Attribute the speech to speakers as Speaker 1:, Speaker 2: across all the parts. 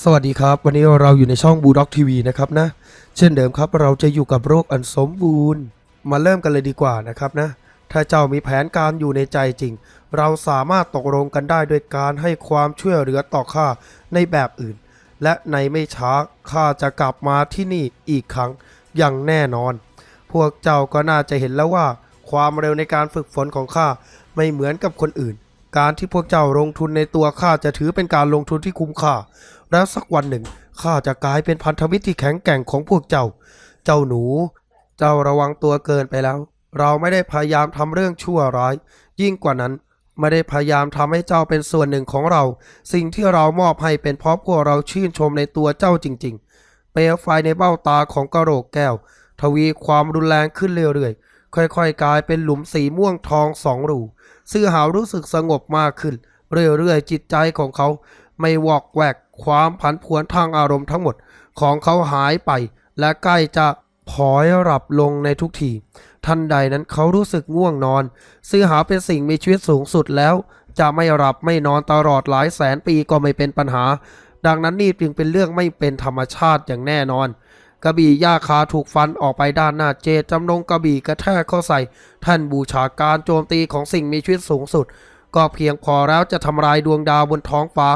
Speaker 1: สวัสดีครับ วันนี้เราอยู่ในช่องบูด็อกทีวีนะครับนะ เช่นเดิมครับเราจะอยู่กับโรคอันสมบูรณ์ มาเริ่มกันเลยดีกว่านะครับนะ ถ้าเจ้ามีแผนการอยู่ในใจจริง เราสามารถตกลงกันได้โดยการให้ความช่วยเหลือต่อข้าในแบบอื่น และในไม่ช้าข้าจะกลับมาที่นี่อีกครั้งอย่างแน่นอน พวกเจ้าก็น่าจะเห็นแล้วว่า ความเร็วในการฝึกฝนของข้าไม่เหมือนกับคนอื่น การที่พวกเจ้าลงทุนในตัวข้าจะถือเป็นการลงทุนที่คุ้มค่า แล้วสักวันหนึ่งข้าจะกลายเป็นพันธมิตรที่แข็งแกร่งของพวกเจ้า เจ้าหนู เจ้าระวังตัวเกินไปแล้ว เราไม่ได้พยายามทำเรื่องชั่วร้าย ยิ่งกว่านั้นไม่ได้พยายามทำให้เจ้าเป็นส่วนหนึ่งของเรา สิ่งที่เรามอบให้เป็นเพราะพวกเราชื่นชมในตัวเจ้าจริง ๆ เปลวไฟในเบ้าตาของกระโหลกแก้ว ทวีความรุนแรงขึ้นเรื่อยๆ ค่อยๆ กลายเป็นหลุมสีม่วงทองสองรูซื่อหาวรู้สึกสงบมากขึ้น เรื่อยๆ จิตใจของเขา ไม่วอกแวก ความผันผวนทางอารมณ์ทั้งหมดของเขาหายไป และใกล้จะพลอยหลับลงในทุกทีทันใดนั้นเขารู้สึกง่วงนอน ซื้อหาเป็นสิ่งมีชีวิตสูงสุดแล้ว จะไม่หลับไม่นอนตลอดหลายแสนปีก็ไม่เป็นปัญหา ดังนั้นนี่จึงเป็นเรื่องไม่เป็นธรรมชาติอย่างแน่นอน กระบี่ย่าคาถูกฟันออกไปด้านหน้าเจจำนงกระบี่กระแทกเข้าใส่ ท่านบูชาการโจมตีของสิ่งมีชีวิตสูงสุด ก็เพียงพอแล้วจะทำลายดวงดาวบนท้องฟ้า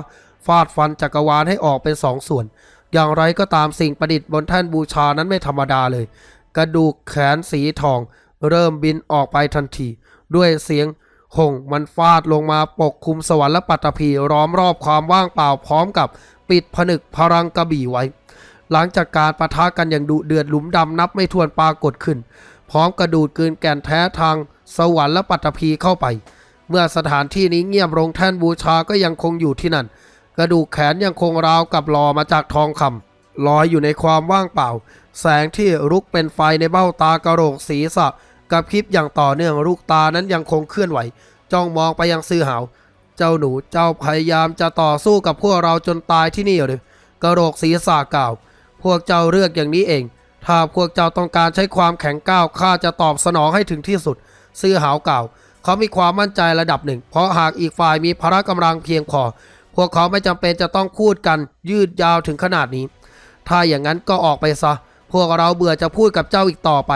Speaker 1: ฟาดฟันจักรวาลให้ออกเป็นสองส่วน อย่างไรก็ตามสิ่งประดิษฐ์บนแท่นบูชานั้นไม่ธรรมดาเลย กระดูกแขนสีทอง เริ่มบินออกไปทันที ด้วยเสียงหงมันฟาดลงมาปกคลุมสวรรค์และปัตตภีล้อมรอบความว่างเปล่าพร้อมกับปิดผนึกพลังกระบี่ไว้ หลังจากการปะทะกันอย่างดุเดือดหลุมดำนับไม่ถ้วนปรากฏขึ้น พร้อมกระดูดกืนแก่นแท้ทางสวรรค์และปัตตภีเข้าไป เมื่อสถานที่นี้เงียบลงแท่นบูชาก็ยังคงอยู่ที่นั่น กระดูกแขนยังคงราวกับหลอมาจากทองคำลอยอยู่ในความว่างเปล่า แสงที่ลุกเป็นไฟในเบ้าตากระโหลกศีรษะ กับพริบอย่างต่อเนื่องลูกตานั้นยังคงเคลื่อนไหว จ้องมองไปยังซื่อหาว เจ้าหนูเจ้าพยายามจะต่อสู้กับพวกเราจนตายที่นี่หรือกระโหลกศีรษะกล่าว พวกเจ้าเลือกอย่างนี้เอง ถ้าพวกเจ้าต้องการใช้ความแข็งก้าวข้าจะตอบสนองให้ถึงที่สุด ซื่อหาวกล่าว เขามีความมั่นใจระดับหนึ่ง เพราะหากอีกฝ่ายมีพละกำลังเพียงพอ พวกเขาไม่จำเป็นจะต้องพูดกันยืดยาวถึงขนาดนี้ ถ้าอย่างนั้นก็ออกไปซะ พวกเราเบื่อจะพูดกับเจ้าอีกต่อไป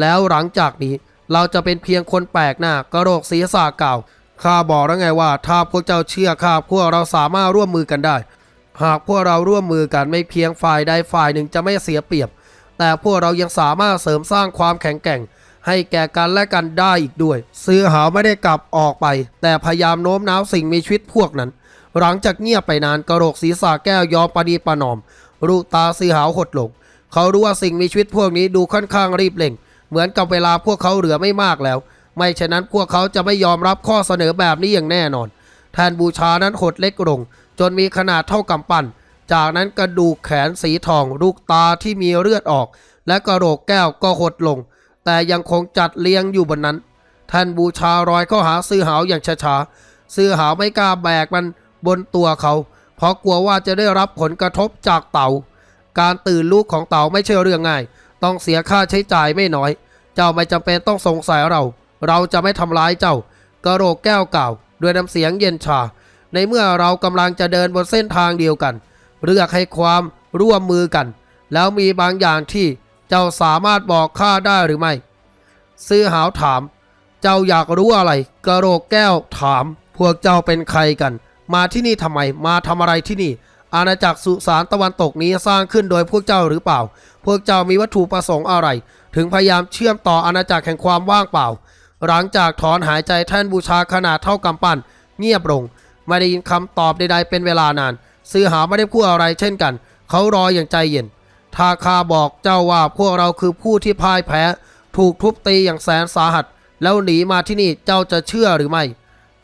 Speaker 1: แล้วหลังจากนี้เราจะเป็นเพียงคนแปลกหน้ากระโหลกศีรษะกล่า ข้าบอกแล้วไงว่า ถ้าพวกเจ้าเชื่อข้าพวกเราสามารถร่วมมือกันได้ หากพวกเราร่วมมือกันไม่เพียงฝ่ายใดฝ่ายหนึ่งจะไม่เสียเปรียบ แต่พวกเรายังสามารถเสริมสร้างความแข็งแกร่ง ให้แก่กันและกันได้อีกด้วย ซื้อหาไม่ได้กลับออกไป แต่พยายามโน้มน้าวสิ่งมีชีวิตพวกนั้น หลังจากเงียบไปนานกระโหลกศีรษะแก้วยอมปณีประนอม ลูกตาซื้อหาวหดลง เขารู้ว่าสิ่งมีชีวิตพวกนี้ดูค่อนข้างรีบเร่ง เหมือนกับเวลาพวกเขาเหลือไม่มากแล้ว ไม่ฉะนั้นพวกเขาจะไม่ยอมรับข้อเสนอแบบนี้อย่างแน่นอน แทนบูชานั้นหดเล็กลง จนมีขนาดเท่ากำปั้นจากนั้นกระดูกแขนสีทอง ลูกตาที่มีเลือดออก และกระโหลกแก้วก็หดลง แต่ยังคงจัดเรียงอยู่บนนั้น ท่านบูชารอยเข้าหาซื้อหาวอย่างช้าๆซื้อหาวไม่กล้าแบกมัน บนตัวเขา เพราะกลัวว่าจะได้รับผลกระทบจากเต่า การตื่นลูกของเต่าไม่ใช่เรื่องง่าย ต้องเสียค่าใช้จ่ายไม่น้อย เจ้าไม่จำเป็นต้องสงสัยเรา เราจะไม่ทำร้ายเจ้ากระโหลกแก้วกล่าว ด้วยน้ำเสียงเย็นชา ในเมื่อเรากำลังจะเดินบนเส้นทางเดียวกัน เลือกให้ความร่วมมือกัน แล้วมีบางอย่างที่เจ้าสามารถบอกข้าได้หรือไม่ ซื้อหาวถาม เจ้าอยากรู้อะไร กระโหลกแก้วถาม พวกเจ้าเป็นใครกัน มาที่นี่ทำไม มาทำอะไรที่นี่ อาณาจักรสุสานตะวันตกนี้สร้างขึ้นโดยพวกเจ้าหรือเปล่า พวกเจ้ามีวัตถุประสงค์อะไร ถึงพยายามเชื่อมต่ออาณาจักรแห่งความว่างเปล่า หลังจากถอนหายใจแท่นบูชาขนาดเท่ากำปั้นเงียบลงไม่ได้ยินคำตอบใดๆเป็นเวลานาน ซื้อหาไม่ได้พูดอะไรเช่นกัน เขารออย่างใจเย็นถ้าข้าบอกเจ้าว่าพวกเราคือผู้ที่พ่ายแพ้ ถูกทุบตีอย่างแสนสาหัส แล้วหนีมาที่นี่เจ้าจะเชื่อหรือไม่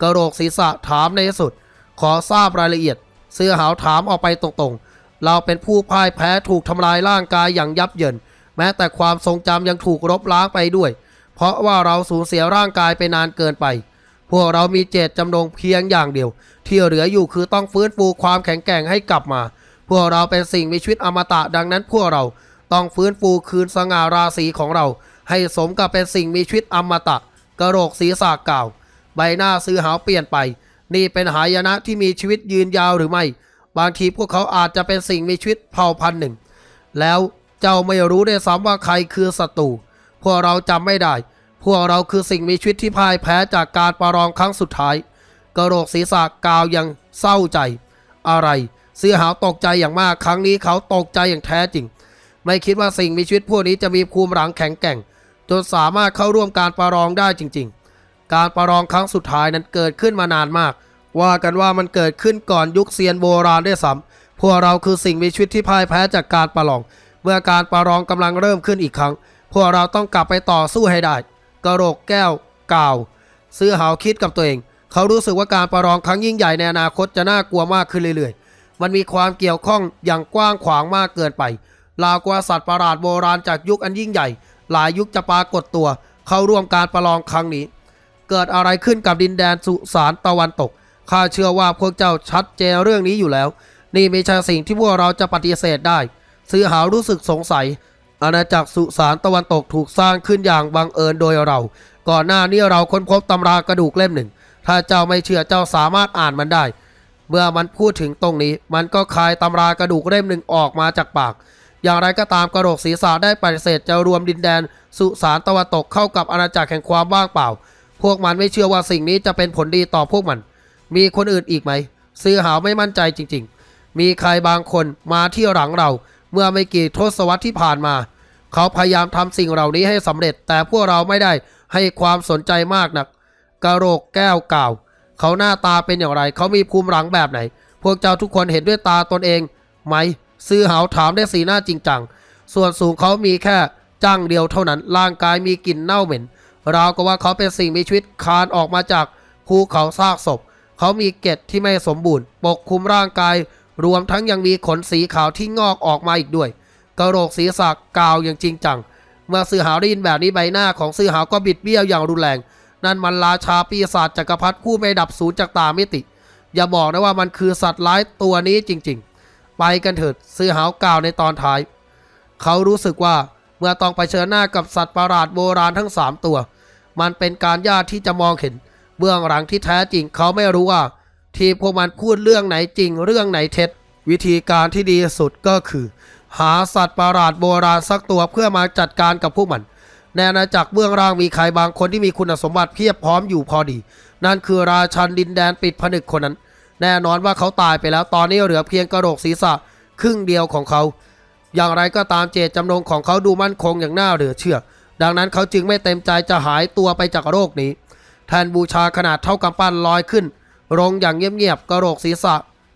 Speaker 1: กระโหลกศีรษะถามในที่สุด ขอทราบรายละเอียด เสื้อหาวถามออกไปตรงๆ เราเป็นผู้พ่ายแพ้ถูกทำลายร่างกายอย่างยับเยิน แม้แต่ความทรงจำยังถูกลบล้างไปด้วย เพราะว่าเราสูญเสียร่างกายไปนานเกินไป พวกเรามีเจตจำนงเพียงอย่างเดียว ที่เหลืออยู่คือต้องฟื้นฟูความแข็งแกร่งให้กลับมา พวกเราเป็นสิ่งมีชีวิตอมตะดังนั้นพวกเราต้องฟื้นฟูคืนสง่าราศีของเรา ให้สมกับเป็นสิ่งมีชีวิตอมตะกระโหลกศีรษะกล่าว ใบหน้าซื้อหาวเปลี่ยนไป นี่เป็นหายนะที่มีชีวิตยืนยาวหรือไม่ บางทีพวกเขาอาจจะเป็นสิ่งมีชีวิตเผ่าพันธุ์หนึ่ง แล้วเจ้าไม่รู้ได้วยซ้ำว่าใครคือศัตรูพวกเราจำไม่ได้ พวกเราคือสิ่งมีชีวิตที่พ่ายแพ้จากการประลองครั้งสุดท้าย กระโหลกศีรษะกาวยังเศร้าใจ อะไรเสื้อหาวตกใจอย่างมากครั้งนี้เขาตกใจอย่างแท้จริง ไม่คิดว่าสิ่งมีชีวิตพวกนี้จะมีภูมิหลังแข็งแกร่ง จนสามารถเข้าร่วมการประลองได้จริง ๆ การประลองครั้งสุดท้ายนั้นเกิดขึ้นมานานมาก ว่ากันว่ามันเกิดขึ้นก่อนยุคเซียนโบราณด้วยซ้ำพวกเราคือสิ่งมีชีวิตที่พ่ายแพ้จากการประลอง เมื่อการประลองกำลังเริ่มขึ้นอีกครั้ง พวกเราต้องกลับไปต่อสู้ให้ได้ กระโหลกแก้วกล่าว ซื้อหาวคิดกับตัวเอง เขารู้สึกว่าการประลองครั้งยิ่งใหญ่ในอนาคตจะน่ากลัวมากขึ้นเรื่อยๆ มันมีความเกี่ยวข้องอย่างกว้างขวางมากเกินไปราวกว่าสัตว์ประหลาดโบราณจากยุคอันยิ่งใหญ่ หลายยุคจะปรากฏตัว เข้าร่วมการประลองครั้งนี้ เกิดอะไรขึ้นกับดินแดนสุสานตะวันตก ข้าเชื่อว่าพวกเจ้าชัดเจนเรื่องนี้อยู่แล้ว นี่ไม่ใช่สิ่งที่พวกเราจะปฏิเสธได้ ซื้อหารู้สึกสงสัย อาณาจักรสุสานตะวันตกถูกสร้างขึ้นอย่างบังเอิญโดยเรา ก่อนหน้านี้เราค้นพบตำรากระดูกเล่มหนึ่ง ถ้าเจ้าไม่เชื่อเจ้าสามารถอ่านมันได้ เมื่อมันพูดถึงตรงนี้ มันก็คายตำรากระดูกเล่มหนึ่งออกมาจากปากอย่างไรก็ตามกระโหลกศีรษะได้ปฏิเสธจะรวมดินแดน สุสานตะวันตกเข้ากับอาณาจักรแห่งความว่างเปล่า พวกมันไม่เชื่อว่าสิ่งนี้จะเป็นผลดีต่อพวกมัน มีคนอื่นอีกไหมซื้อหาวไม่มั่นใจจริง ๆ มีใครบางคนมาที่หลังเรา เมื่อไม่กี่ทศวรรษที่ผ่านมา เขาพยายามทำสิ่งเหล่านี้ให้สำเร็จ แต่พวกเราไม่ได้ให้ความสนใจมากนักกระโหลกแก้วกล่าว เขาหน้าตาเป็นอย่างไร เขามีภูมิหลังแบบไหน พวกเจ้าทุกคนเห็นด้วยตาตนเอง ไหม ซื้อหาวถามได้สีหน้าจริงจัง ส่วนสูงเขามีแค่จ้างเดียวเท่านั้น ร่างกายมีกลิ่นเน่าเหม็น ราวกับว่าเขาเป็นสิ่งมีชีวิตคานออกมาจากภูเขาซากศพ เขามีเกล็ดที่ไม่สมบูรณ์ ปกคลุมร่างกาย รวมทั้งยังมีขนสีขาวที่งอกออกมาอีกด้วย กระโหลกศีรษะกาวอย่างจริงจัง เมื่อซื้อหาวได้ยินแบบนี้ใบหน้าของซื้อหาวก็บิดเบี้ยวอย่างรุนแรง นั่นมันราชาปีศาจจักรพรรดิผู้ไม่ดับสูญจากตามิติ อย่าบอกนะว่ามันคือสัตว์ร้ายตัวนี้จริง ๆ ไปกันเถิดซื้อหาวกล่าวในตอนท้าย เขารู้สึกว่าเมื่อต้องไปเชิญหน้ากับสัตว์ประหลาดโบราณทั้งสามตัว มันเป็นการยากที่จะมองเห็น เบื้องหลังที่แท้จริงเขาไม่รู้ว่า ที่พวกมันพูดเรื่องไหนจริงเรื่องไหนเท็จ วิธีการที่ดีสุดก็คือ หาสัตว์ประหลาดโบราณสักตัวเพื่อมาจัดการกับพวกมันในอาณาจักรเบื้องล่างมีใครบางคนที่มีคุณสมบัติเพียบพร้อมอยู่พอดี นั่นคือราชันดินแดนปิดผนึกคนนั้น แน่นอนว่าเขาตายไปแล้วตอนนี้เหลือเพียงกระโหลกศีรษะครึ่งเดียวของเขา อย่างไรก็ตามเจตจำนงของเขาดูมั่นคงอย่างน่าเหลือเชื่อ ดังนั้นเขาจึงไม่เต็มใจจะหายตัวไปจากโรคนี้ แทนบูชาขนาดเท่ากำปั้นลอยขึ้นลงอย่างเงียบๆกระโหลกศีรษะ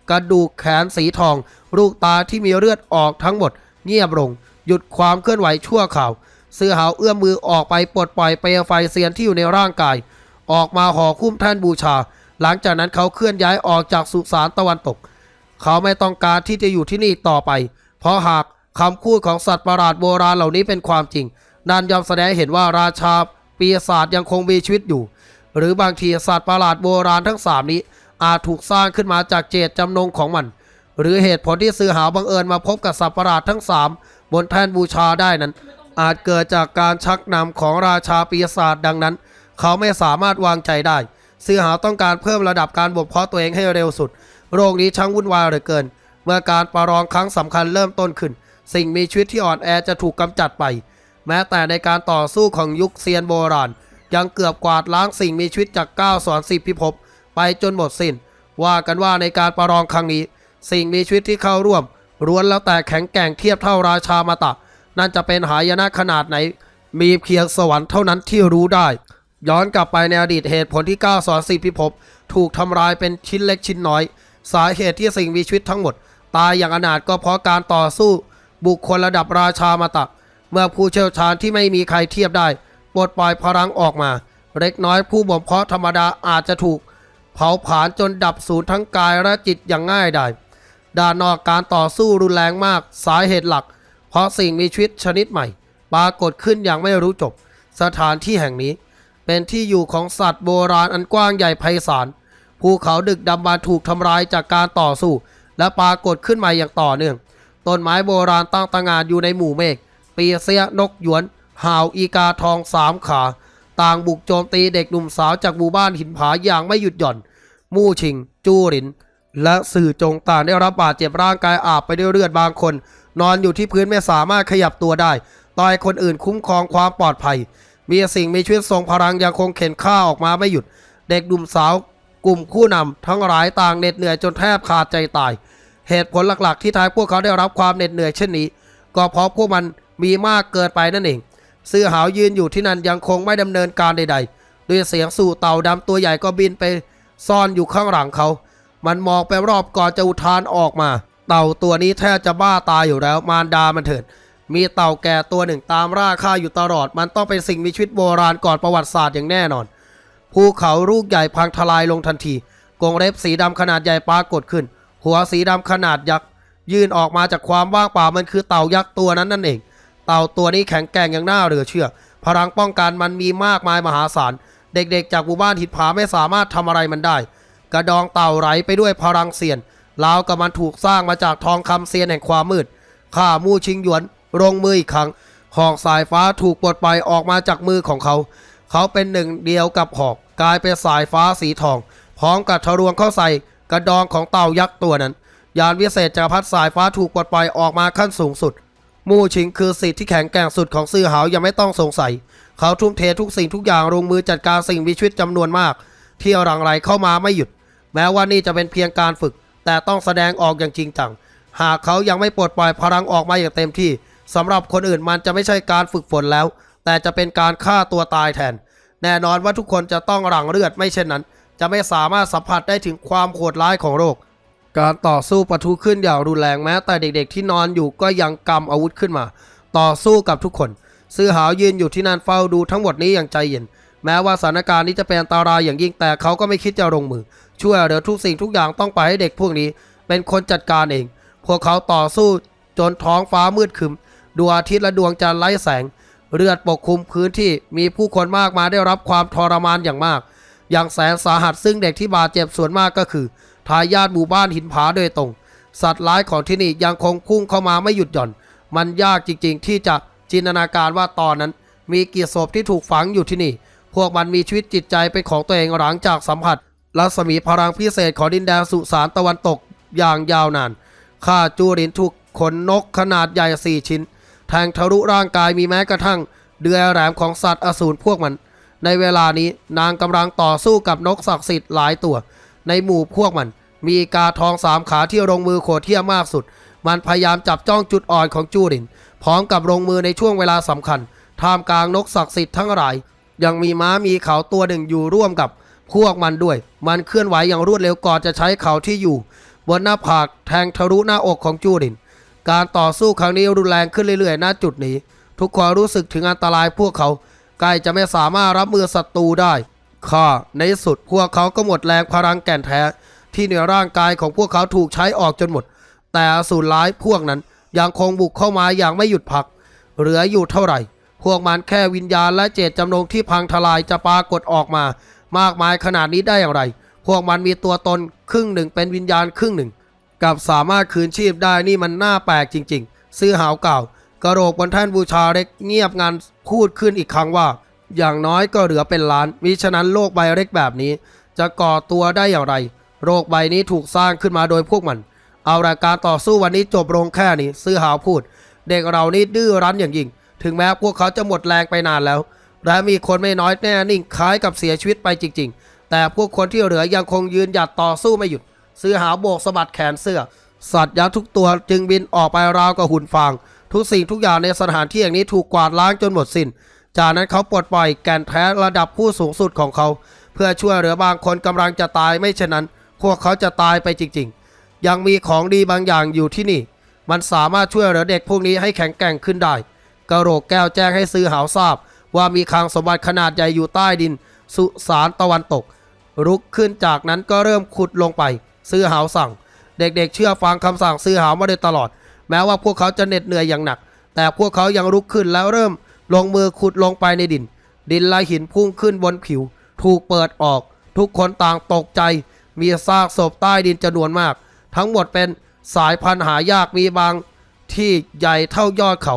Speaker 1: กระดูกแขนสีทอง ลูกตาที่มีเลือดออกทั้งหมด เงียบลง หยุดความเคลื่อนไหวชั่วข่าวเสื้อหาวเอื้อมมือออกไปปลดปล่อยเปลวไฟเซียนที่อยู่ในร่างกาย ออกมาห่อคุ้มแท่นบูชา หลังจากนั้นเขาเคลื่อนย้ายออกจากสุสานตะวันตก เขาไม่ต้องการที่จะอยู่ที่นี่ต่อไป เพราะหากคำพูดของสัตว์ประหลาดโบราณเหล่านี้เป็นความจริง นั่นย่อมแสดงเห็นว่าราชาปีศาจยังคงมีชีวิตอยู่ หรือบางทีสัตว์ประหลาดโบราณทั้งสามนี้ อาจถูกสร้างขึ้นมาจากเจตจำนงของมัน หรือเหตุผลที่ซื้อหาบังเอิญมาพบกับสัตว์ประหลาดทั้งสามบนแท่นบูชาได้นั้น อาจเกิดจากการชักนำของราชาปีศาจดังนั้น เขาไม่สามารถวางใจได้ซื้อหาต้องการเพิ่มระดับการบ่มเพาะตัวเองให้เร็วสุด โรคนี้ช่างวุ่นวายเหลือเกิน เมื่อการประลองครั้งสำคัญเริ่มต้นขึ้น สิ่งมีชีวิตที่อ่อนแอจะถูกกำจัดไป แม้แต่ในการต่อสู้ของยุคเซียนโบราณ ยังเกือบกวาดล้างสิ่งมีชีวิตจาก9สอนสิบพิภพไปจนหมดสิ้น ว่ากันว่าในการประลองครั้งนี้ สิ่งมีชีวิตที่เข้าร่วมล้วนแล้วแต่แข็งแกร่งเทียบเท่าราชามาตะ นั่นจะเป็นหายนะขนาดไหน มีเพียงสวรรค์เท่านั้นที่รู้ได้ ย้อนกลับไปในอดีตเหตุผลที่9สอนสิบพิภพถูกทำลายเป็นชิ้นเล็กชิ้นน้อย สาเหตุที่สิ่งมีชีวิตทั้งหมด ตายอย่างอนาถก็เพราะการต่อสู้ บุคคลระดับราชามาตะ เมื่อผู้เชี่ยวชาญที่ไม่มีใครเทียบได้ปลดปล่อยพลังออกมา เล็กน้อยผู้บ่มเพาะธรรมดาอาจจะถูก เผาผลาญจนดับสูญทั้งกายและจิตอย่างง่ายดายด้านนอกการต่อสู้รุนแรงมากสาเหตุหลัก เพราะสิ่งมีชีวิตชนิดใหม่ ปรากฏขึ้นอย่างไม่รู้จบ สถานที่แห่งนี้ เป็นที่อยู่ของสัตว์โบราณอันกว้างใหญ่ไพศาลภูเขาดึกดำบรรถูกทำลายจากการต่อสู้ และปรากฏขึ้นมาอย่างต่อเนื่องต้นไม้โบราณตั้งตางานอยู่ในหมู่เมฆ ปีเสียนกหยวนห่าวอีกาทองสามขา ต่างบุกโจมตีเด็กหนุ่มสาวจากหมู่บ้านหินผาอย่างไม่หยุดหย่อน มู่ชิง จูหริน และสื่อจงต่างได้รับบาดเจ็บร่างกายอาบไปด้วยเลือดบางคน นอนอยู่ที่พื้นไม่สามารถขยับตัวได้ต่อยคนอื่นคุ้มครองความปลอดภัย มีสิ่งมีชีวิตทรงพลังยังคงเข็นข้าออกมาไม่หยุด เด็กหนุ่มสาว กลุ่มผู้นำทั้งหลายต่างเหน็ดเหนื่อยจนแทบขาดใจตาย เหตุผลหลักๆ ที่ทายพวกเขาได้รับความเหน็ดเหนื่อยเช่นนี้ ก็เพราะพวกมัน มีมากเกินไปนั่นเองเสื้อหาวยืนอยู่ที่นั่นยังคงไม่ดำเนินการใดๆ ด้วยเสียงสู่เต่าดำตัวใหญ่ก็บินไปซ่อนอยู่ข้างหลังเขา มันมองไปรอบก่อนจะอุทานออกมา เต่าตัวนี้แทบจะบ้าตายอยู่แล้ว มารดามันเถิด มีเต่าแก่ตัวหนึ่งตามร่าข้าอยู่ตลอด มันต้องเป็นสิ่งมีชีวิตโบราณก่อนประวัติศาสตร์อย่างแน่นอน ภูเขาลูกใหญ่พังทลายลงทันที กรงเล็บสีดำขนาดใหญ่ปรากฏขึ้น หัวสีดำขนาดยักษ์ยื่นออกมาจากความว่างเปล่ามันคือเต่ายักษ์ตัวนั้นนั่นเอง ต่าตัวนี้แข็งแกร่งอย่างน่าเหลือเชื่อ พลังป้องกันมันมีมากมายมหาศาล เด็กๆ จากหมู่บ้านหินผาไม่สามารถทำอะไรมันได้ กระดองเต่าไหลไปด้วยพลังเสียนราวกับมันถูกสร้างมาจากทองคำเซียนแห่งความมืด ข้ามู่ชิงหยวนลงมืออีกครั้ง หอกสายฟ้าถูกปลดปล่อยออกมาจากมือของเขา เขาเป็นหนึ่งเดียวกับหอก กลายเป็นสายฟ้าสีทอง พร้อมกับทะลวงเข้าใส่กระดองของเต่ายักษ์ตัวนั้น ยานวิเศษจักรพรรดิสายฟ้าถูกปลดปล่อยออกมาขั้นสูงสุด มู่ชิงคือสิทธิ์ที่แข็งแกร่งสุดของซื่อหาวยังไม่ต้องสงสัย เขาทุ่มเททุกสิ่งทุกอย่างลงมือจัดการสิ่งมีชีวิตจำนวนมาก ที่หลังไหลเข้ามาไม่หยุด แม้ว่านี่จะเป็นเพียงการฝึก แต่ต้องแสดงออกอย่างจริงจังหากเขายังไม่ปลดปล่อยพลังออกมาอย่างเต็มที่สำหรับคนอื่นมันจะไม่ใช่การฝึกฝนแล้ว แต่จะเป็นการฆ่าตัวตายแทน แน่นอนว่าทุกคนจะต้องหลั่งเลือดไม่เช่นนั้น จะไม่สามารถสัมผัสได้ถึงความโหดร้ายของโรค การต่อสู้ปะทุขึ้นอย่างรุนแรงแม้ แต่เด็กๆที่นอนอยู่ก็ยังกำอาวุธขึ้นมา ต่อสู้กับทุกคน ซื่อหาวยืนอยู่ที่นั่นเฝ้าดูทั้งหมดนี้อย่างใจเย็น แม้ว่าสถานการณ์นี้จะเป็นอันตรายอย่างยิ่งแต่เขาก็ไม่คิดจะลงมือ ช่วยเหลือทุกสิ่งทุกอย่างต้องไปให้เด็กพวกนี้ เป็นคนจัดการเอง พวกเขาต่อสู้จนท้องฟ้ามืดคึมดวงอาทิตย์และดวงจันทร์ไร้แสง เลือดปกคลุมพื้นที่มีผู้คนมากมายได้รับความทรมานอย่างมาก อย่างแสนสาหัสซึ่งเด็กที่บาดเจ็บส่วนมากก็คือ ทายาทหมู่บ้านหินผาโดยตรง สัตว์ร้ายของที่นี่ยังคงพุ่งเข้ามาไม่หยุดหย่อน มันยากจริงๆ ที่จะจินตนาการว่าตอนนั้น มีกี่ศพที่ถูกฝังอยู่ที่นี่ พวกมันมีชีวิตจิตใจเป็นของตัวเองหลังจากสัมผัสรัศมีพลังพิเศษของดินแดนสุสานตะวันตกอย่างยาวนานข้าจูรินถูกขนนกขนาดใหญ่สี่ชิ้น แทงทะลุร่างกายมีแม้กระทั่ง เดือยแหลมของสัตว์อสูรพวกมัน ในเวลานี้นางกำลังต่อสู้กับนกศักดิ์สิทธิ์หลายตัว ในหมู่พวกมัน มีกาทองสามขาที่ลงมือโขดเที่ยมากสุด มันพยายามจับจ้องจุดอ่อนของจูริน พร้อมกับลงมือในช่วงเวลาสำคัญ ท่ามกลางนกศักดิ์สิทธิ์ทั้งหลาย ยังมีม้ามีเขาตัวหนึ่งอยู่ร่วมกับพวกมันด้วย มันเคลื่อนไหวอย่างรวดเร็วก่อนจะใช้เขาที่อยู่ บนหน้าผากแทงทะลุหน้าอกของจูริน การต่อสู้ครั้งนี้รุนแรงขึ้นเรื่อยๆณจุดนี้ ทุกคนรู้สึกถึงอันตรายพวกเขาใกล้จะไม่สามารถรับมือศัตรูได้ ข้าในที่สุดพวกเขาก็หมดแรงพลังแก่นแท้ ที่เหนือร่างกายของพวกเขาถูกใช้ออกจนหมด แต่สูรร้ายพวกนั้นยังคงบุกเข้ามาอย่างไม่หยุดพัก เหลืออยู่เท่าไหร่ พวกมันแค่วิญญาณและเจตจำนงที่พังทลายจะปรากฏออกมา มากมายขนาดนี้ได้อย่างไร พวกมันมีตัวตนครึ่งหนึ่งเป็นวิญญาณครึ่งหนึ่งกับสามารถคืนชีพได้นี่มันน่าแปลกจริง ๆ ซื้อหาวเก่ากระโหลกบนแท่นบูชาเล็กเงียบงันพูดขึ้นอีกครั้งว่า อย่างน้อยก็เหลือเป็นล้านมิฉะนั้นโลกใบเล็กแบบนี้ จะก่อตัวได้อย่างไรโรคใบนี้ถูกสร้างขึ้นมาโดยพวกมัน เอาละการต่อสู้วันนี้จบลงแค่นี้ ซื้อหาวพูด เด็กเรานี่ดื้อรั้นอย่างยิ่ง ถึงแม้พวกเขาจะหมดแรงไปนานแล้ว และมีคนไม่น้อยแน่นิ่งคล้ายกับเสียชีวิตไปจริง ๆ แต่พวกคนที่เหลือยังคงยืนหยัดต่อสู้ไม่หยุด ซื้อหาวโบกสะบัดแขนเสื้อ สัตว์ยักษ์ทุกตัวจึงบินออกไปราวกับหุ่นฟาง ทุกสิ่งทุกอย่างในสถานที่อย่างนี้ถูกกวาดล้างจนหมดสิน้น จากนั้นเขาปลดปล่อยแก่นแท้ระดับผู้สูงสุดของเขา เพื่อช่วยเหลือบางคนกำลังจะตายไม่เช่นนั้น พวกเขาจะตายไปจริง ๆ ยังมีของดีบางอย่างอยู่ที่นี่ มันสามารถช่วยเหลือเด็กพวกนี้ให้แข็งแกร่งขึ้นได้กระโหลกแก้วแจ้งให้ซื้อหาวทราบ ว่ามีคลังสมบัติขนาดใหญ่อยู่ใต้ดิน สุสานตะวันตกรุกขึ้นจากนั้นก็เริ่มขุดลงไป ซื้อหาวสั่ง เด็กๆ เชื่อฟังคำสั่งซื้อหาวมาโดยตลอด แม้ว่าพวกเขาจะเหน็ดเหนื่อยอย่างหนัก แต่พวกเขายังลุกขึ้นแล้วเริ่ม ลงมือขุดลงไปในดิน ดินและหินพุ่งขึ้นบนผิว ถูกเปิดออก ทุกคนต่างตกใจ มีซากศพใต้ดินจำนวนมาก ทั้งหมดเป็นสายพันธุ์หายากมีบางที่ใหญ่เท่ายอดเขา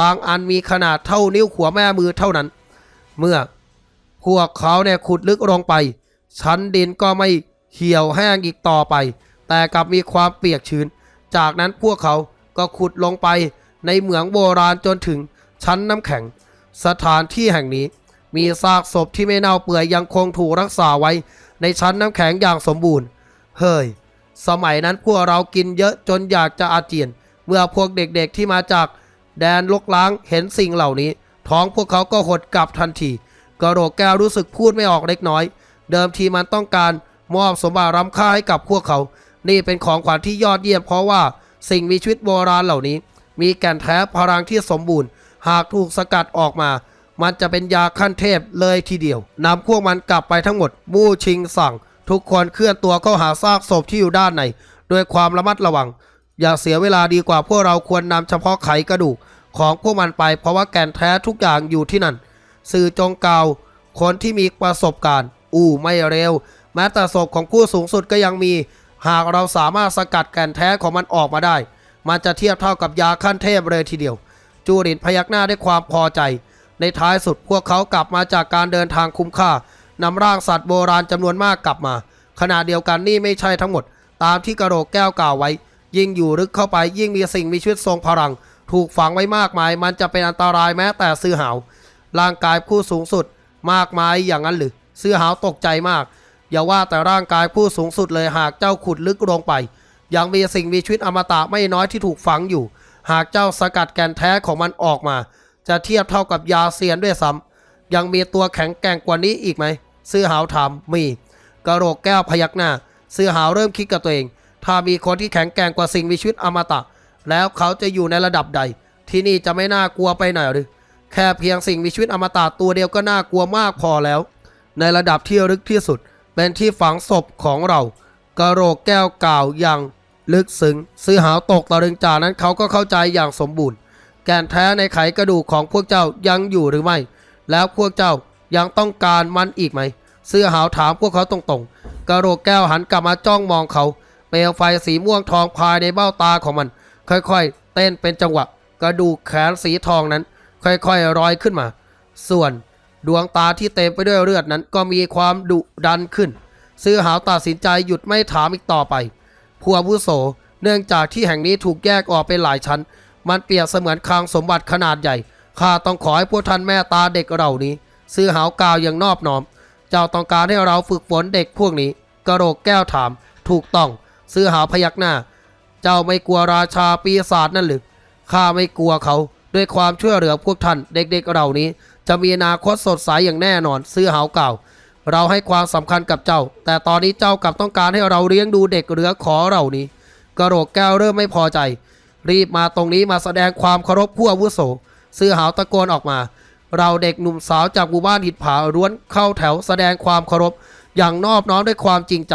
Speaker 1: บางอันมีขนาดเท่านิ้วหัวแม่มือเท่านั้น เมื่อพวกเขาเนี่ยขุดลึกลงไป ชั้นดินก็ไม่เหี่ยวแห้งอีกต่อไป แต่กลับมีความเปียกชื้น จากนั้นพวกเขาก็ขุดลงไปในเหมืองโบราณจนถึง ชั้นน้ำแข็ง สถานที่แห่งนี้ มีซากศพที่ไม่เน่าเปื่อยยังคงถูกรักษาไว้ ในชั้นน้ำแข็งอย่างสมบูรณ์ เฮ้ย สมัยนั้นพวกเรากินเยอะจนอยากจะอาเจียน เมื่อพวกเด็กๆที่มาจาก แดนลกล้างเห็นสิ่งเหล่านี้ ท้องพวกเขาก็หดกลับทันทีกระโหลกแก้วรู้สึกพูดไม่ออกเล็กน้อย เดิมทีมันต้องการมอบสมบัติล้ำค่าให้กับพวกเขา นี่เป็นของขวัญที่ยอดเยี่ยมเพราะว่าสิ่งมีชีวิตโบราณเหล่านี้ มีแก่นแท้พลังที่สมบูรณ์ หากถูกสกัดออกมา มันจะเป็นยาขั้นเทพเลยทีเดียวนำพวกมันกลับไปทั้งหมด มู่ชิงสั่ง ทุกคนเคลื่อนตัวเข้าหาซากศพที่อยู่ด้านในด้วยความระมัดระวัง อย่าเสียเวลาดีกว่าพวกเราควรนำเฉพาะไขกระดูกของพวกมันไปเพราะว่าแก่นแท้ทุกอย่างอยู่ที่นั่น สื่อจงกล่าวคนที่มีประสบการณ์ อู้ไม่เร็ว แม้แต่ศพของผู้สูงสุดก็ยังมี หากเราสามารถสกัดแก่นแท้ของมันออกมาได้ มันจะเทียบเท่ากับยาขั้นเทพเลยทีเดียว จูรินพยักหน้าด้วยความพอใจ ในท้ายสุดพวกเขากลับมาจากการเดินทางคุ้มค่านำร่างสัตว์โบราณจำนวนมากกลับมา ขณะเดียวกันนี่ไม่ใช่ทั้งหมด ตามที่กระโหลกแก้วกล่าวไว้ ยิ่งอยู่ลึกเข้าไปยิ่งมีสิ่งมีชีวิตทรงพลัง ถูกฝังไว้มากมาย มันจะเป็นอันตรายแม้แต่ซื้อหาว ร่างกายผู้สูงสุด มากมายอย่างนั้นหรือซื้อหาวตกใจมาก อย่าว่าแต่ร่างกายผู้สูงสุดเลยหากเจ้าขุดลึกลงไป ยังมีสิ่งมีชีวิตอมตะไม่น้อยที่ถูกฝังอยู่ หากเจ้าสกัดแกนแท้ของมันออกมา จะเทียบเท่ากับยาเซียนด้วยซ้ำยังมีตัวแข็งแกร่งกว่านี้อีกไหมซื้อหาวถามมีกระโหลกแก้วพยักหน้าซื้อหาวเริ่มคิดกับตัวเอง ถ้ามีคนที่แข็งแกร่งกว่าสิ่งมีชีวิตอมตะ แล้วเขาจะอยู่ในระดับใด ที่นี่จะไม่น่ากลัวไปหน่อยหรือแค่เพียงสิ่งมีชีวิตอมตะตัวเดียวก็น่ากลัวมากพอแล้ว ในระดับที่ลึกที่สุด เป็นที่ฝังศพของเรา กระโหลกแก้วกล่าวอย่าง ลึกซึ้งซื้อหาวตกตะลึงจากนั้นเขาก็เข้าใจอย่างสมบูรณ์ แกนแท้ในไขกระดูกของพวกเจ้ายังอยู่หรือไม่ แล้วพวกเจ้ายังต้องการมันอีกไหมเสื้อหาวถามพวกเขาตรงๆ กระโหลกแก้วหันกลับมาจ้องมองเขา เปลวไฟสีม่วงทองภายในเบ้าตาของมัน ค่อยๆ เต้นเป็นจังหวะ กระดูกแขนสีทองนั้น ค่อยๆรอยขึ้นมา ส่วนดวงตาที่เต็มไปด้วยเลือดนั้นก็มีความดุดันขึ้น ซื้อหาวตัดสินใจหยุดไม่ถามอีกต่อไป ผู้อาวุโส เนื่องจากที่แห่งนี้ถูกแยกออกเป็นหลายชั้น มันเปรียบเสมือนคลังสมบัติขนาดใหญ่ ข้าต้องขอให้พวกท่านแม่ตาเด็กเหล่านี้ ซื้อหาวกล่าวอย่างนอบน้อม เจ้าต้องการให้เราฝึกฝนเด็กพวกนี้ กระโหลกแก้วถาม ถูกต้อง ซื้อหาวพยักหน้า เจ้าไม่กลัวราชาปีศาจนั่นหรือข้าไม่กลัวเขาด้วยความช่วยเหลือพวกท่าน เด็กๆเหล่านี้ จะมีอนาคตสดใสอย่างแน่นอน ซื้อหาวกล่าว เราให้ความสำคัญกับเจ้า แต่ตอนนี้เจ้ากลับต้องการให้เราเลี้ยงดูเด็กเหลือขอเหล่านี้ กระโหลกแก้วเริ่มไม่พอใจ รีบมาตรงนี้มาแสดงความเคารพผู้อาวุโสซื้อหาวตะโกนออกมา เราเด็กหนุ่มสาวจากหมู่บ้านหิดผาร้วนเข้าแถวแสดงความเคารพอย่างนอบน้อมด้วยความจริงใจ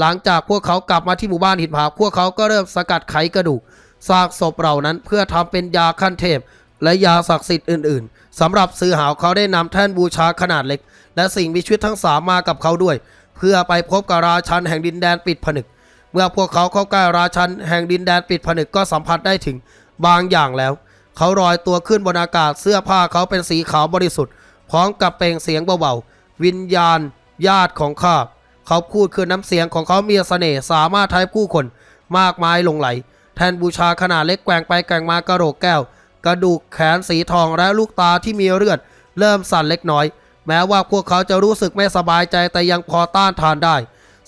Speaker 1: หลังจากพวกเขากลับมาที่หมู่บ้านหินผาพวกเขาก็เริ่มสกัดไขกระดูกซากศพเหล่านั้นเพื่อทำเป็นยาขั้นเทพ และยาศักดิ์สิทธิ์อื่น ๆสำหรับซื้อหาวเขาได้นำแท่นบูชาขนาดเล็ก และสิ่งมีชีวิตทั้งสามมากับเขาด้วย เพื่อไปพบกับราชันแห่งดินแดนปิดผนึก เมื่อพวกเขาเข้าใกล้ราชันแห่งดินแดนปิดผนึกก็สัมผัสได้ถึงบางอย่างแล้ว เขาลอยตัวขึ้นบนอากาศเสื้อผ้าเขาเป็นสีขาวบริสุทธิ์ พร้อมกับเปล่งเสียงเบาๆวิญญาณ ญาติของข้าเขาพูดคือน้ำเสียงของเขามีเสน่ห์สามารถทายผู้คน มากมายหลงไหล แทนบูชาขนาดเล็กแกว่งไปแกว่งมากระโหลกแก้ว กระดูกแขนสีทองและลูกตาที่มีเลือด เริ่มสั่นเล็กน้อย แม้ว่าพวกเขาจะรู้สึกไม่สบายใจแต่ยังพอต้านทานได้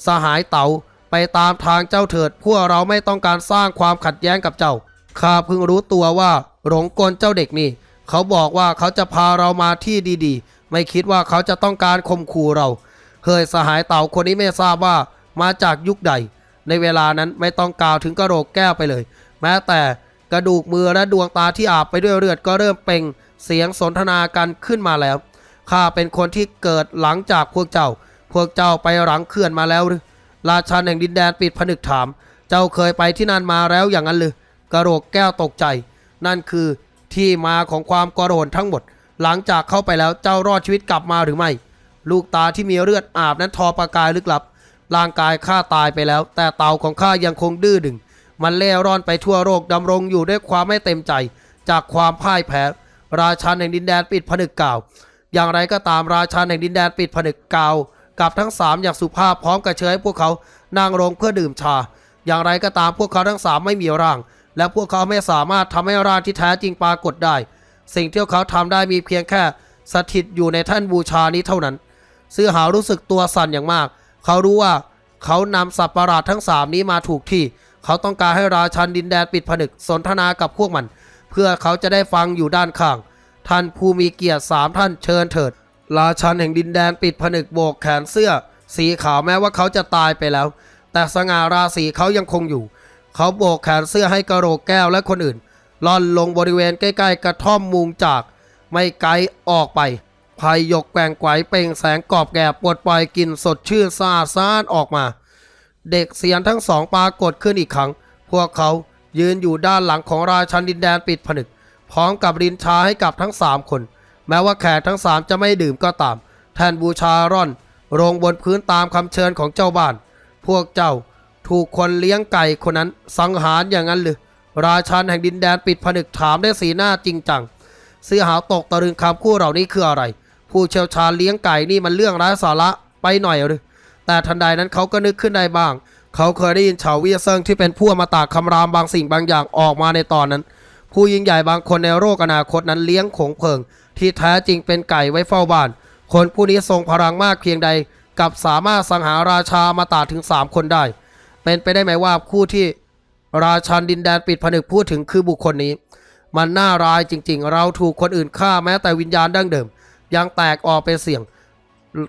Speaker 1: สหายเต๋าไปตามทางเจ้าเถิด พวกเราไม่ต้องการสร้างความขัดแย้งกับเจ้า ข้าเพิ่งรู้ตัวว่า หลงกลเจ้าเด็กนี่ เขาบอกว่าเขาจะพาเรามาที่ดีๆ ไม่คิดว่าเขาจะต้องการข่มขู่เรา เคยสหายเต่าคนนี้ไม่ทราบว่ามาจากยุคใด ในเวลานั้นไม่ต้องกล่าวถึงกระโหลกแก้วไปเลย แม้แต่กระดูกมือและดวงตาที่อาบไปด้วยเลือดก็เริ่มเป่ง เสียงสนทนากันขึ้นมาแล้ว ข้าเป็นคนที่เกิดหลังจากพวกเจ้า พวกเจ้าไปหลังเขื่อนมาแล้วหรือราชาแห่งดินแดนปิดผนึกถาม เจ้าเคยไปที่นั่นมาแล้วอย่างนั้นหรือกระโหลกแก้วตกใจ นั่นคือที่มาของความกระโดนทั้งหมด หลังจากเข้าไปแล้วเจ้ารอดชีวิตกลับมาหรือไม่ ลูกตาที่มีเลือดอาบนั้นทอประกายลึกลับ ร่างกายข้าตายไปแล้ว แต่เตาของข้ายังคงดื้อดึง มันเล่ร่อนไปทั่วโลกดำรงอยู่ด้วยความไม่เต็มใจ จากความพ่ายแพ้ ราชาแห่งดินแดนปิดผนึกกล่าว อย่างไรก็ตามราชาแห่งดินแดนปิดผนึกกล่าวกับทั้งสามอย่างสุภาพพร้อมกับเชิญให้พวกเขานั่งลงเพื่อดื่มชา อย่างไรก็ตามพวกเขาทั้งสามไม่มีร่าง และพวกเขาไม่สามารถทำให้ร่างที่แท้จริงปรากฏได้ สิ่งที่พวกเขาทำได้มีเพียงแค่สถิตอยู่ในแท่านบูชานี้เท่านั้นเสื้อหาวรู้สึกตัวสั่นอย่างมาก เขารู้ว่าเขานำสัตว์ประหลาดทั้งสามนี้มาถูกที่ เขาต้องการให้ราชันดินแดนปิดผนึกสนทนากับพวกมัน เพื่อเขาจะได้ฟังอยู่ด้านข้าง ท่านผู้มีเกียรติสามท่านเชิญเถิด ราชันแห่งดินแดนปิดผนึกโบกแขนเสื้อ สีขาวแม้ว่าเขาจะตายไปแล้ว แต่สง่าราศีเขายังคงอยู่ เขาโบกแขนเสื้อให้กระโหลกแก้วและคนอื่นล่อนลงบริเวณใกล้ๆกระท่อมมุงจาก ไม่ไกลออกไปภายยกแกว่งไกวเป่งแสงกรอบแกบปลดปล่อยกลิ่นสดชื่นสะอาดซ่านออกมา เด็กเสียนทั้งสองปรากฏขึ้นอีกครั้ง พวกเขายืนอยู่ด้านหลังของราชันดินแดนปิดผนึก พร้อมกับรินชาให้กับทั้งสามคน แม้ว่าแขกทั้งสามจะไม่ดื่มก็ตาม แทนบูชาร่อนลงบนพื้นตามคำเชิญของเจ้าบ้าน พวกเจ้าถูกคนเลี้ยงไก่คนนั้นสังหารอย่างนั้นหรือราชันแห่งดินแดนปิดผนึกถามได้วยสีหน้าจริงจังเสื้อหาวตกตะลึงคำคู่เหล่านี้คืออะไร ผู้เชี่ยวชาญเลี้ยงไก่นี่มันเรื่องไร้สาระไปหน่อยหรือแต่ทันใดนั้นเขาก็นึกขึ้นได้บ้าง เขาเคยได้ยินชาวเวียเซิงที่เป็นผู้มาตากคำรามบางสิ่งบางอย่างออกมาในตอนนั้น ผู้ยิ่งใหญ่บางคนในโลกอนาคตนั้นเลี้ยงขงเพิง ที่แท้จริงเป็นไก่ไว้เฝ้าบ้าน คนผู้นี้ทรงพลังมากเพียงใดกับสามารถสังหาราชามาตาถึง 3 คนได้ เป็นไปได้ไหมว่าคู่ที่ราชันดินแดนปิดผนึกพูดถึงคือบุคคลนี้ มันน่าร้ายจริง ๆ เราถูกคนอื่นฆ่าแม้แต่วิญญาณดั้งเดิม ยังแตกออกเป็นเสียง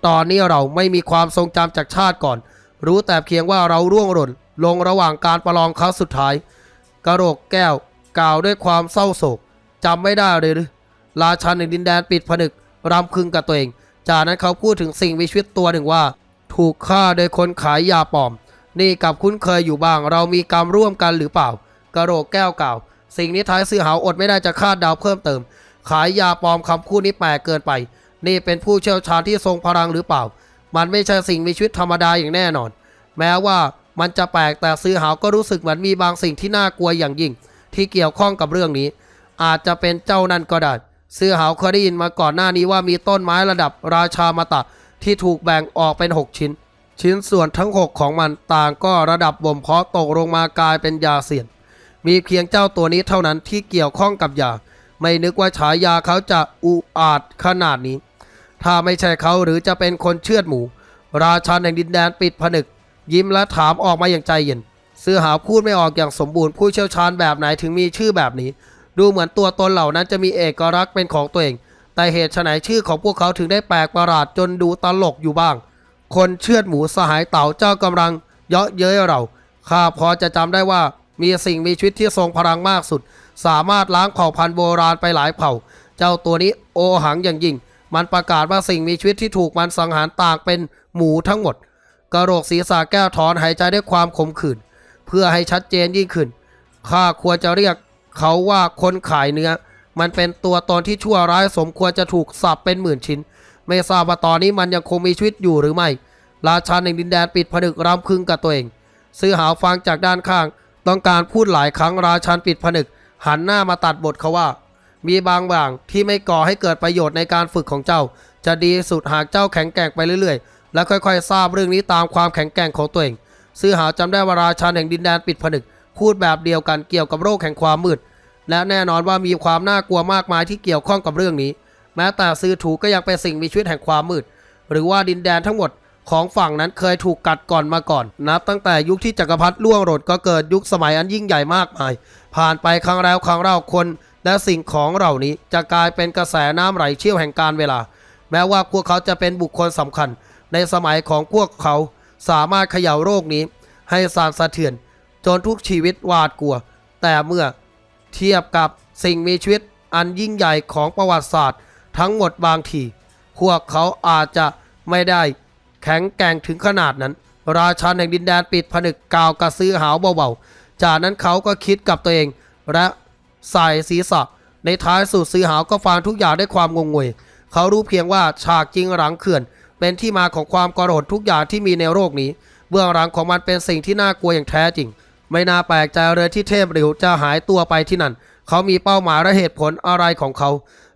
Speaker 1: ตอนนี้เราไม่มีความทรงจำจากชาติก่อน รู้แต่เพียงว่าเราร่วงหล่นลงระหว่างการประลองครั้งสุดท้าย กระโหลกแก้ว กล่าวด้วยความเศร้าโศกจำไม่ได้เลยหรือราชันในดินแดนปิดผนึกรำพึงกับตัวเอง จากนั้นเขาพูดถึงสิ่งมีชีวิตตัวหนึ่งว่า ถูกฆ่าโดยคนขายยาปลอม นี่กับคุ้นเคยอยู่บ้าง เรามีกรรมร่วมกันหรือเปล่ากระโหลกแก้วกล่าวสิ่งนี้ท้ายเสือหาอดไม่ได้จะคาดเดาเพิ่มเติม ขายยาปลอมคำพูดนี้แปลกเกินไป นี่เป็นผู้เชี่ยวชาญที่ทรงพลังหรือเปล่า มันไม่ใช่สิ่งมีชีวิตธรรมดาอย่างแน่นอน แม้ว่ามันจะแปลกแต่ซื้อหาก็รู้สึกเหมือนมีบางสิ่งที่น่ากลัวอย่างยิ่ง ที่เกี่ยวข้องกับเรื่องนี้ อาจจะเป็นเจ้านั่นก็ได้ซื้อหาวเคยได้ยินมาก่อนหน้านี้ว่ามีต้นไม้ระดับราชามาตะที่ถูกแบ่งออกเป็น 6 ชิ้น ชิ้นส่วนทั้ง 6 ของมันต่างก็ระดับบ่มเพาะตกลงมากลายเป็นยาเสียน มีเพียงเจ้าตัวนี้เท่านั้นที่เกี่ยวข้องกับยา ไม่นึกว่าฉายาเขาจะอุอาจขนาดนี้ ถ้าไม่ใช่เขาหรือจะเป็นคนเชือดหมู ราชันแห่งดินแดนปิดผนึก ยิ้มและถามออกมาอย่างใจเย็น สื้อหาพูดไม่ออกอย่างสมบูรณ์ผู้เชี่ยวชาญแบบไหนถึงมีชื่อแบบนี้ ดูเหมือนตัวตนเหล่านั้นจะมีเอกลักษณ์เป็นของตัวเอง แต่เหตุไฉนชื่อของพวกเขาถึงได้แปลกประหลาดจนดูตลกอยู่บ้าง คนเชือดหมูสหายเต่าเจ้ากำลัง เยาะเย้ยเราข้าพอจะจำได้ว่ามีสิ่งมีชีวิตที่ทรงพลังมากสุด สามารถล้างเผ่าพันธุ์โบราณไปหลายเผ่า เจ้าตัวนี้โอหังอย่างยิ่ง มันประกาศว่าสิ่งมีชีวิตที่ถูกมันสังหารต่างเป็นหมูทั้งหมด กระโหลกศีรษะแก้วถอนหายใจด้วยความขมขื่น เพื่อให้ชัดเจนยิ่งขึ้น ข้าควรจะเรียกเขาว่าคนขายเนื้อ มันเป็นตัวตนที่ชั่วร้ายสมควรจะถูกสับเป็นหมื่นชิ้น ไม่ทราบว่าตอนนี้มันยังคงมีชีวิตอยู่หรือไม่ ราชาแห่งดินแดนปิดผนึกรำพึงกับตัวเอง ซื้อหาวฟังจากด้านข้าง ต้องการพูดหลายครั้งราชันปิดผนึก หันหน้ามาตัดบทเขาว่า มีบางอย่างที่ไม่ก่อให้เกิดประโยชน์ในการฝึกของเจ้า จะดีสุดหากเจ้าแข็งแกร่งไปเรื่อยๆ และค่อยๆทราบเรื่องนี้ตามความแข็งแกร่งของตัวเอง ซื้อหาวจำได้ว่าราชาแห่งดินแดนปิดผนึก พูดแบบเดียวกันเกี่ยวกับโรคแห่งความมืด และแน่นอนว่ามีความน่ากลัวมากมายที่เกี่ยวข้องกับเรื่องนี้ แม้แต่ซื้อถูก็ยังเป็นสิ่งมีชีวิตแห่งความมืด หรือว่าดินแดนทั้งหมดของฝั่งนั้นเคยถูกกัดก่อนมาก่อน นับตั้งแต่ยุคที่จักรพรรดิล่วงโรดก็เกิดยุคสมัยอันยิ่งใหญ่มากมาย ผ่านไปครั้งแล้วครั้งเล่าคน และสิ่งของเหล่านี้จะกลายเป็นกระแสน้ำไหลเชี่ยวแห่งการเวลา แม้ว่าพวกเขาจะเป็นบุคคลสำคัญ ในสมัยของพวกเขา สามารถเขย่าโรคนี้ ให้สั่นสะเทือน จนทุกชีวิตหวาดกลัว แต่เมื่อเทียบกับสิ่งมีชีวิตอันยิ่งใหญ่ของประวัติศาสตร์ ทั้งหมดบางที พวกเขาอาจจะไม่ได้แข็งแกร่งถึงขนาดนั้น ราชาแห่งดินแดนปิดผนึกกาวกระซื้อหาวเบาๆ จากนั้นเขาก็คิดกับตัวเอง และใส่ศีรษะ ในท้ายสุดซื้อหาวก็ฟังทุกอย่างด้วยความงงงวย เขารู้เพียงว่าฉากจริงหลังเขื่อน เป็นที่มาของความกระโดดทุกอย่างที่มีในโลกนี้ เบื้องหลังของมันเป็นสิ่งที่น่ากลัวอย่างแท้จริง ไม่น่าแปลกใจเลยที่เทพหลิวจะหายตัวไปที่นั่น เขามีเป้าหมายและเหตุผลอะไรของเขา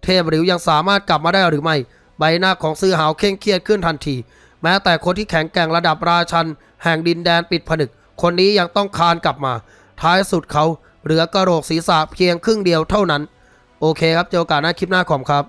Speaker 1: เทพหลิวยังสามารถกลับมาได้หรือไม่ ใบหน้าของซื้อหาวเคร่งเครียดขึ้นทันที แม้แต่คนที่แข็งแกร่งระดับราชัน แห่งดินแดนปิดผนึก คนนี้ยังต้องคานกลับมา ท้ายสุดเขาเหลือกระโหลกศีรษะเพียงครึ่งเดียวเท่านั้น โอเคครับเจอโอกาสหน้าคลิปหน้าขอมครับ